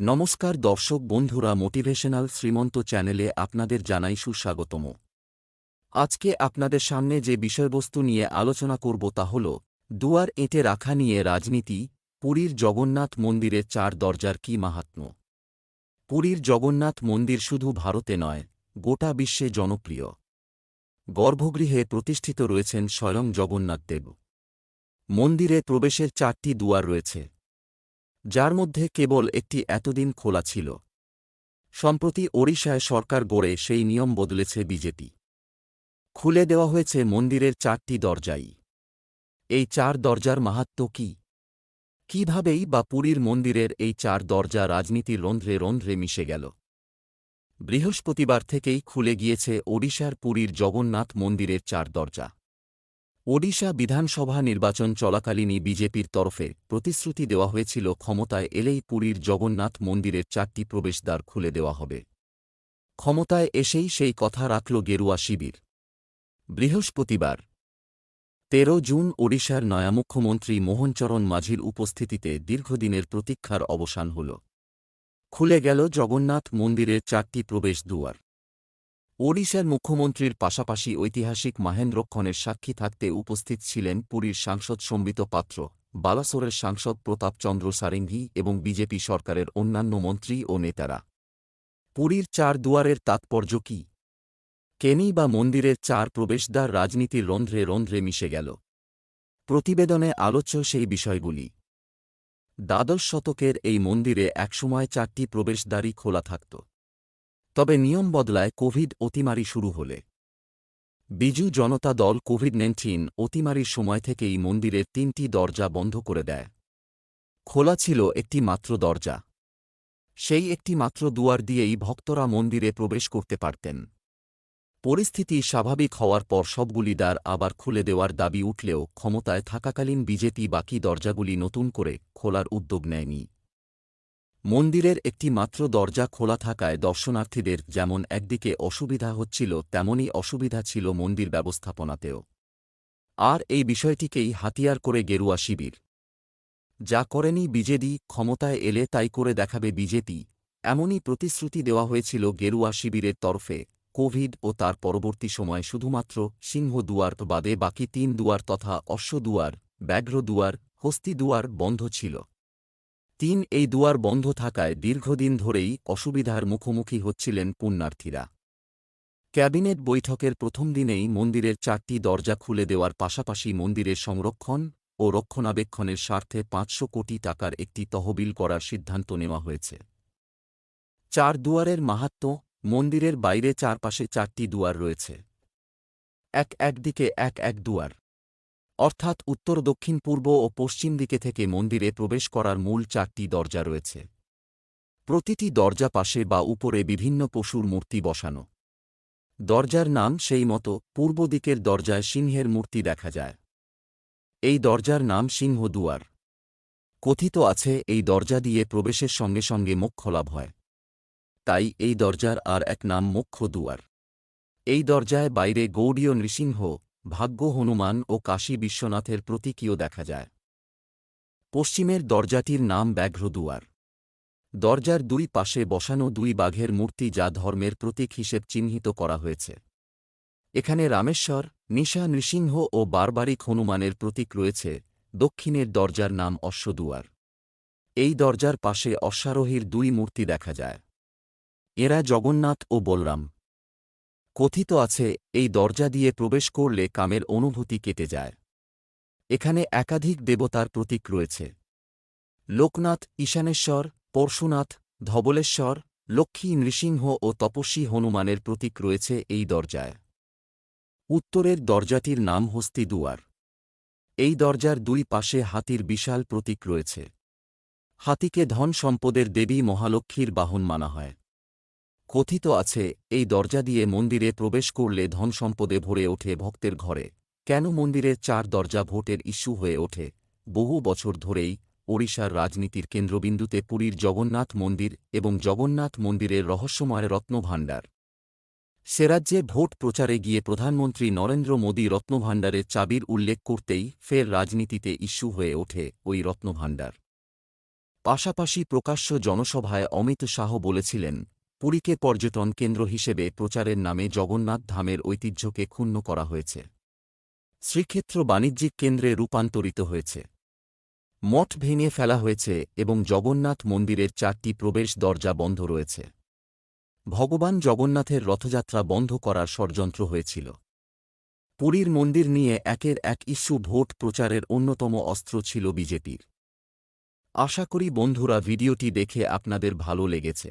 নমস্কার দর্শক বন্ধুরা মোটিভেশনাল শ্রীমন্ত চ্যানেলে আপনাদের জানাই সুস্বাগতম। আজকে আপনাদের সামনে যে বিষয়বস্তু নিয়ে আলোচনা করব তা হল, দুয়ার এঁটে রাখা নিয়ে রাজনীতি, পুরীর জগন্নাথ মন্দিরের চার দরজার কি মাহাত্ম্য? পুরীর জগন্নাথ মন্দির শুধু ভারতে নয়, গোটা বিশ্বে জনপ্রিয়। গর্ভগৃহে প্রতিষ্ঠিত রয়েছেন স্বয়ং জগন্নাথদেব মন্দিরে প্রবেশের চারটি দুয়ার রয়েছে। যার মধ্যে কেবল একটি এতদিন খোলা ছিল। সম্প্রতি ওড়িশায় সরকার গড়ে সেই নিয়ম বদলেছে বিজেপি। খুলে দেওয়া হয়েছে মন্দিরের চারটি দরজাই। এই চার দরজার মাহাত্ম্য কি? কিভাবেই বা পুরীর মন্দিরের এই চার দরজা রাজনীতির রন্ধ্রে রন্ধ্রে মিশে গেল। বৃহস্পতিবার থেকেই খুলে গিয়েছে ওড়িশার পুরীর জগন্নাথ মন্দিরের চার দরজা। ওডিশা বিধানসভা নির্বাচন চলাকালীনই বিজেপির তরফে প্রতিশ্রুতি দেওয়া হয়েছিল ক্ষমতায় এলেই পুরীর জগন্নাথ মন্দিরের চারটি প্রবেশদ্বার খুলে দেওয়া হবে। ক্ষমতায় এসেই সেই কথা রাখল গেরুয়া শিবির। বৃহস্পতিবার, তেরো জুন ওড়িশার নয়া মুখ্যমন্ত্রী মোহনচরণ মাঝির উপস্থিতিতে দীর্ঘদিনের প্রতীক্ষার অবসান হল। খুলে গেল জগন্নাথ মন্দিরের চারটি প্রবেশ দুয়ার ওড়িশার মুখ্যমন্ত্রীর পাশাপাশি ঐতিহাসিক মাহেন্দ্রক্ষণের সাক্ষী থাকতে উপস্থিত ছিলেন পুরীর সাংসদ সম্বিত পাত্র, বালাসোরের সাংসদ প্রতাপচন্দ্র সারেঙ্গি এবং বিজেপি সরকারের অন্যান্য মন্ত্রী ও নেতারা। পুরীর চার দুয়ারের তাৎপর্য কি? কেনি বা মন্দিরের চার প্রবেশদ্বার রাজনীতির রন্ধ্রে রন্ধ্রে মিশে গেল। প্রতিবেদনে আলোচ্য সেই বিষয়গুলি। দ্বাদশ শতকের এই মন্দিরে একসময় চারটি প্রবেশদ্বারই খোলা থাকত। তবে নিয়ম বদলায় কোভিড অতিমারি শুরু হলে। বিজু জনতা দল কোভিড নাইন্টিন অতিমারির সময় থেকেই মন্দিরের তিনটি দরজা বন্ধ করে দেয়। খোলা ছিল একটি মাত্র দরজা। সেই একটি মাত্র দুয়ার দিয়েই ভক্তরা মন্দিরে প্রবেশ করতে পারতেন। পরিস্থিতি স্বাভাবিক হওয়ার পর সবগুলি দ্বার আবার খুলে দেওয়ার দাবি উঠলেও ক্ষমতায় থাকাকালীন বিজেপি বাকি দরজাগুলি নতুন করে খোলার উদ্যোগ নেয়নি। মন্দিরের একটি মাত্র দরজা খোলা থাকায় দর্শনার্থীদের যেমন একদিকে অসুবিধা হচ্ছিল তেমনই অসুবিধা ছিল মন্দির ব্যবস্থাপনাতেও। আর এই বিষয়টিকেই হাতিয়ার করে গেরুয়া শিবির। যা করেনি বিজেডি, ক্ষমতায় এলে তাই করে দেখাবে বিজেপি। এমনই প্রতিশ্রুতি দেওয়া হয়েছিল গেরুয়া শিবিরের তরফে। কোভিড ও তার পরবর্তী সময় শুধুমাত্র সিংহ দুয়ার বাদে বাকি তিন দুয়ার তথা অশ্ব দুয়ার, ব্যাঘ্র দুয়ার, হস্তি দুয়ার বন্ধ ছিল। তিন এই দুয়ার বন্ধ থাকায় দীর্ঘদিন ধরেই অসুবিধার মুখোমুখি হচ্ছিলেন পুণ্যার্থীরা। ক্যাবিনেট বৈঠকের প্রথম দিনেই মন্দিরের চারটি দরজা খুলে দেওয়ার পাশাপাশি মন্দিরের সংরক্ষণ ও রক্ষণাবেক্ষণের স্বার্থে পাঁচশো কোটি টাকার একটি তহবিল করার সিদ্ধান্ত নেওয়া হয়েছে। চার দুয়ারের মাহাত্ম্য মন্দিরের বাইরে চারপাশে চারটি দুয়ার রয়েছে। এক একদিকে এক এক দুয়ার। অর্থাৎ উত্তর, দক্ষিণ, পূর্ব ও পশ্চিম দিকে থেকে মন্দিরে প্রবেশ করার মূল চারটি দরজা রয়েছে। প্রতিটি দরজা পাশে বা উপরে বিভিন্ন পশুর মূর্তি বসানো। দরজার নাম সেই মতো, পূর্ব দিকের দরজায় সিংহের মূর্তি দেখা যায়। এই দরজার নাম সিংহ দুয়ার। কথিত আছে, এই দরজা দিয়ে প্রবেশের সঙ্গে সঙ্গে মোক্ষ লাভ হয় তাই এই দরজার আর এক নাম মোক্ষ দুয়ার। এই দরজায় বাইরে গৌড়ীয় নৃসিংহ ভাগ্য হনুমান ও কাশী বিশ্বনাথের প্রতীকীয় দেখা যায়। পশ্চিমের দরজাটির নাম ব্যাঘ্রদুয়ার দরজার দুই পাশে বসানো দুই বাঘের মূর্তি যা ধর্মের প্রতীক হিসেব চিহ্নিত করা হয়েছে। এখানে রামেশ্বর, নিশা নৃসিংহ ও বারবারিক হনুমানের প্রতীক রয়েছে। দক্ষিণের দরজার নাম অশ্বদুয়ার এই দরজার পাশে অশ্বারোহীর দুই মূর্তি দেখা যায়। এরা জগন্নাথ ও বলরাম। কথিত আছে, এই দরজা দিয়ে প্রবেশ করলে কামের অনুভূতি কেটে যায়। এখানে একাধিক দেবতার প্রতীক রয়েছে। লোকনাথ, ঈশানেশ্বর, পরশুনাথ, ধবলেশ্বর, লক্ষ্মী, নৃসিংহ ও তপস্বী হনুমানের প্রতীক রয়েছে এই দরজায়। উত্তরের দরজাটির নাম হস্তি দুয়ার। এই দরজার দুই পাশে হাতির বিশাল প্রতীক রয়েছে। হাতিকে ধন সম্পদের দেবী মহালক্ষ্মীর বাহন মানা হয়। কথিত আছে, এই দরজা দিয়ে মন্দিরে প্রবেশ করলে ধন সম্পদে ভরে ওঠে ভক্তের ঘরে। কেন মন্দিরের চার দরজা ভোটের ইস্যু হয়ে ওঠে? বহু বছর ধরেই ওড়িশার রাজনীতির কেন্দ্রবিন্দুতে পুরীর জগন্নাথ মন্দির এবং জগন্নাথ মন্দিরের রহস্যময় রত্নভাণ্ডার। সে রাজ্যে ভোট প্রচারে গিয়ে প্রধানমন্ত্রী নরেন্দ্র মোদী রত্নভাণ্ডারের চাবির উল্লেখ করতেই ফের রাজনীতিতে ইস্যু হয়ে ওঠে ওই রত্নভাণ্ডার। পাশাপাশি প্রকাশ্য জনসভায় অমিত শাহ বলেছিলেন পুরীকে পর্যটন কেন্দ্র হিসেবে প্রচারের নামে জগন্নাথ ধামের ঐতিহ্যকে ক্ষুণ্ণ করা হয়েছে। শ্রীক্ষেত্র বাণিজ্যিক কেন্দ্রে রূপান্তরিত হয়েছে। মঠ ভেঙে ফেলা হয়েছে এবং জগন্নাথ মন্দিরের চারটি প্রবেশ দরজা বন্ধ রয়েছে। ভগবান জগন্নাথের রথযাত্রা বন্ধ করার ষড়যন্ত্র হয়েছিল। পুরীর মন্দির নিয়ে একের এক ইস্যু ভোট প্রচারের অন্যতম অস্ত্র ছিল বিজেপির। আশা করি বন্ধুরা ভিডিওটি দেখে আপনাদের ভালো লেগেছে।